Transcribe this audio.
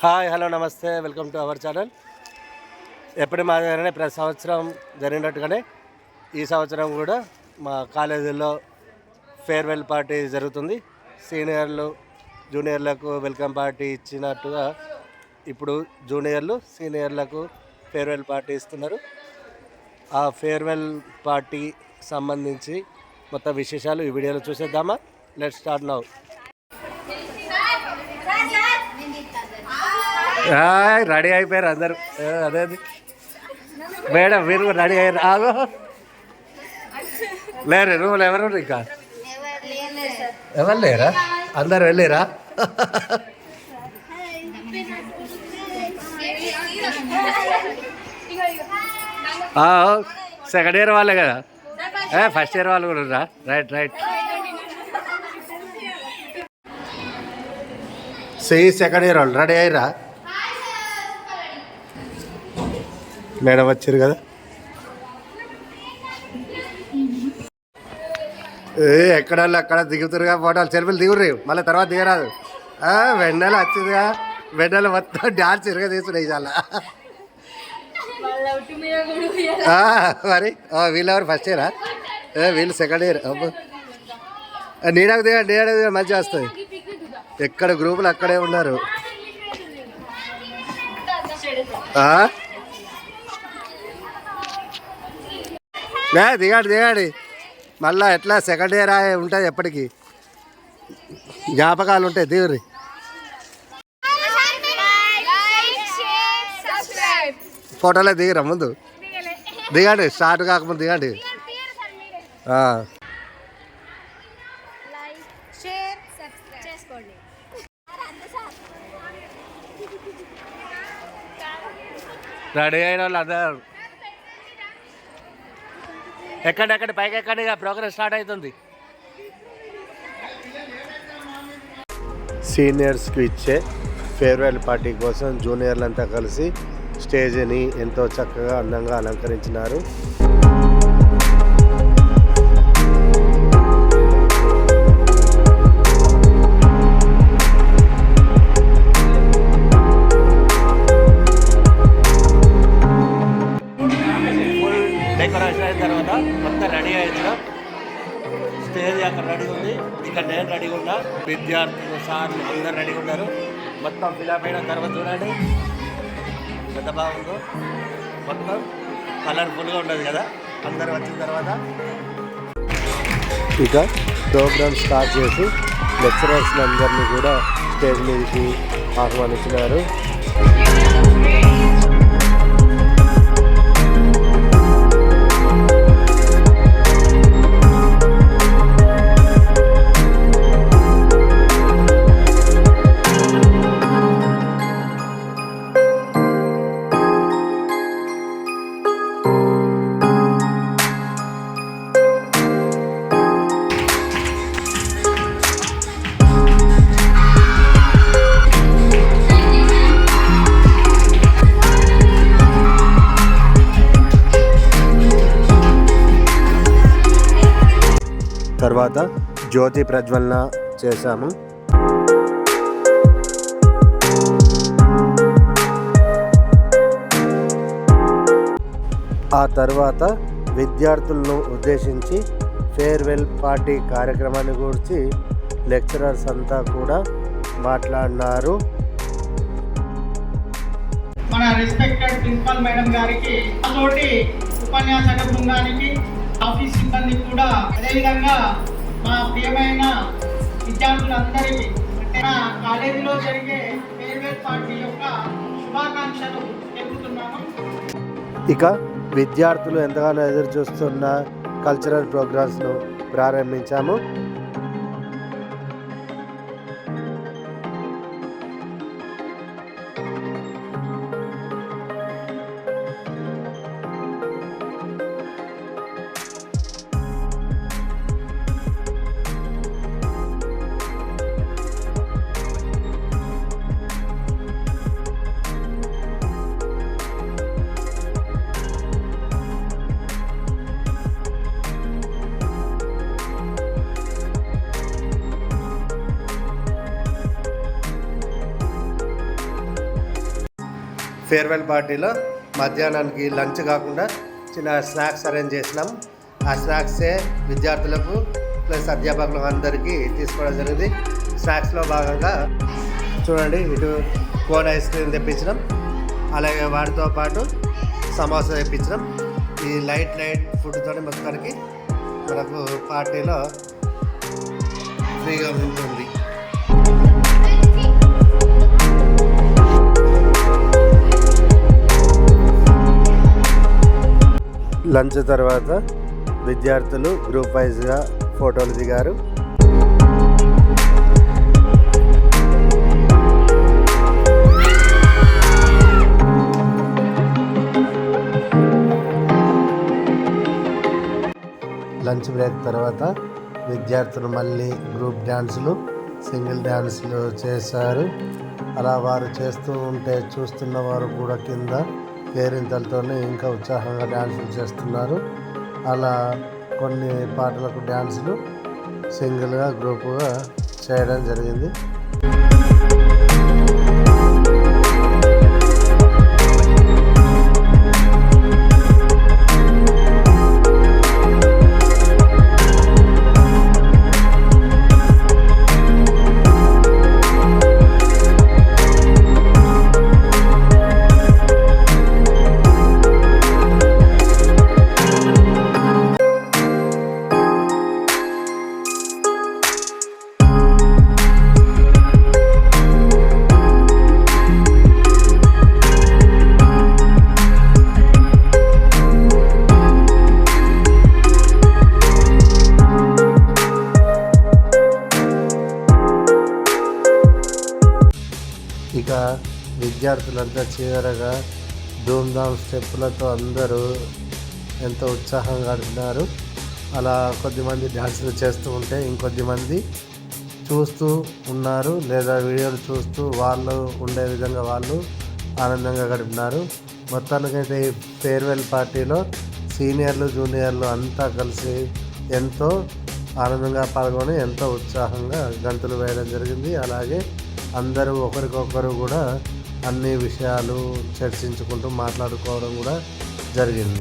Hi hello నమస్తే welcome to our channel. ఎప్పుడు మాదిరిగానే ప్రతి సంవత్సరం జరిగినట్టుగానే ఈ సంవత్సరం కూడా మా కాలేజీలో ఫేర్వెల్ పార్టీ జరుగుతుంది. సీనియర్లు జూనియర్లకు వెల్కమ్ పార్టీ ఇచ్చినట్టుగా ఇప్పుడు జూనియర్లు సీనియర్లకు ఫేర్వెల్ పార్టీ ఇస్తున్నారు. ఆ ఫేర్వెల్ పార్టీ సంబంధించి మొత్తం విశేషాలు ఈ వీడియోలో చూసేద్దామా? Let start now. రెడీ అయిపోయారు అందరు. అదే అది. మేడం మీరు రెడీ అయ్యారు. ఆగో. లేరు రూములు ఎవరు ఇంకా? ఎవరు లేరా? అందరు వెళ్ళారా? సెకండ్ ఇయర్ వాళ్ళే కదా. ఫస్ట్ ఇయర్ వాళ్ళు కూడా రా రైట్ రైట్ సి సెకండ్ ఇయర్ వాళ్ళు. రెడీ అయ్యారా? మేడం వచ్చారు కదా. ఏ ఎక్కడ వాళ్ళు అక్కడ దిగుతారుగా ఫోటోలు సెల్ఫీలు దిగురు మళ్ళీ తర్వాత దిగరాదు. ఆ, వెన్నెల వచ్చిందిగా. వెన్నెల మొత్తం డాన్స్ ఇరుగా తీసుకున్నాయి చాలా. మరి వీళ్ళెవరు ఫస్ట్ ఇయరా వీళ్ళు సెకండ్ ఇయర్ అబ్బో. నీడకు దిగ నీడకు దిగా మంచిగా వస్తుంది. ఎక్కడ గ్రూపులు అక్కడే ఉన్నారు. లే దిగాడు దిగాడు. మళ్ళా ఎట్లా సెకండ్ ఇయర్ ఉంటుంది ఎప్పటికీ? జ్ఞాపకాలు ఉంటాయి దిగురి ఫోటోలో దిగిరా ముందు. దిగండి స్టార్ట్ కాకముందు దిగండి. రెడీ అయిన వాళ్ళు అందరు. ఎక్కడెక్కడ ఎక్కండి ప్రోగ్రెస్ స్టార్ట్ అవుతుంది? సీనియర్స్కి ఇచ్చే ఫేర్వెల్ పార్టీ కోసం జూనియర్లంతా కలిసి స్టేజ్ని ఎంతో చక్కగా అందంగా అలంకరించినారు. సార్ అందరు రెడీగా ఉన్నారు. మొత్తం ఫిలప్ అయిన తర్వాత చూడండి. ఎంత బాగుందో. మొత్తం కలర్ఫుల్గా ఉండదు కదా. అందరు వచ్చిన తర్వాత ఇక ప్రోగ్రామ్ స్టార్ట్ చేసి లెక్చరర్స్ అందరినీ కూడా స్టేజ్ మీదకి ఆహ్వానించినారు. తర్వాత జ్యోతి ప్రజ్వలన చేశాము. ఆ తర్వాత విద్యార్థులను ఉద్దేశించి ఫేర్వెల్ పార్టీ కార్యక్రమాన్ని గురించి లెక్చరర్స్ అంతా కూడా మాట్లాడినారు. మన రెస్పెక్టెడ్ ప్రిన్సిపల్ మేడం గారికి తోటి ఉపన్యాసక బృందానికి ఆఫీస్ సిబ్బంది కూడా అదేవిధంగా మా ప్రియమైన విద్యార్థులందరికీ అంటే నా కాలేజీలో జరిగే ఫేర్వెల్ పార్టీ యొక్క శుభాకాంక్షలు తెలుపుతున్నాను. ఇక విద్యార్థులు ఎంతగానో ఎదురు చూస్తున్న కల్చరల్ ప్రోగ్రామ్స్ను ప్రారంభించాము. ఫేర్వెల్ పార్టీలో మధ్యాహ్నానికి లంచ్ కాకుండా చిన్న స్నాక్స్ అరేంజ్ చేసినాం. ఆ స్నాక్సే విద్యార్థులకు ప్లస్ అధ్యాపకులకు అందరికీ తీసుకోవడం జరిగింది. స్నాక్స్లో భాగంగా చూడండి ఇటు కోన్ ఐస్ క్రీమ్ తెప్పించడం అలాగే వాటితో పాటు సమోసా తెప్పించడం ఈ లైట్ లైట్ ఫుడ్తో మొత్తానికి మనకు పార్టీలో ఫ్రీగా ఉంటుంది. లంచ్ తర్వాత విద్యార్థులు గ్రూప్ వైజ్గా ఫోటోలు దిగారు. లంచ్ బ్రేక్ తర్వాత విద్యార్థులు మళ్ళీ గ్రూప్ డ్యాన్సులు సింగిల్ డ్యాన్సులు చేశారు. అలా వారు చేస్తూ ఉంటే చూస్తున్న వారు కూడా కింద కేరింతలతోనే ఇంకా ఉత్సాహంగా డ్యాన్సులు చేస్తున్నారు. అలా కొన్ని పాటలకు డ్యాన్సులు సింగిల్గా గ్రూపుగా చేయడం జరిగింది. విద్యార్థులంతా చివరగా ధూమ్ధామ్ స్టెప్పులతో అందరూ ఎంతో ఉత్సాహంగా గడిపినారు అలా కొద్దిమంది డ్యాన్సులు చేస్తూ ఉంటే ఇంకొద్దిమంది చూస్తూ ఉన్నారు లేదా వీడియోలు చూస్తూ వాళ్ళు ఉండే విధంగా వాళ్ళు ఆనందంగా గడిపినారు మొత్తానికైతే ఈ ఫేర్వెల్ పార్టీలో సీనియర్లు జూనియర్లు అంతా కలిసి ఎంతో ఆనందంగా పాల్గొని ఎంతో ఉత్సాహంగా గంతులు వేయడం జరిగింది. అలాగే అందరూ ఒకరికొకరు కూడా అన్ని విషయాలు చర్చించుకుంటూ మాట్లాడుకోవడం కూడా జరిగింది.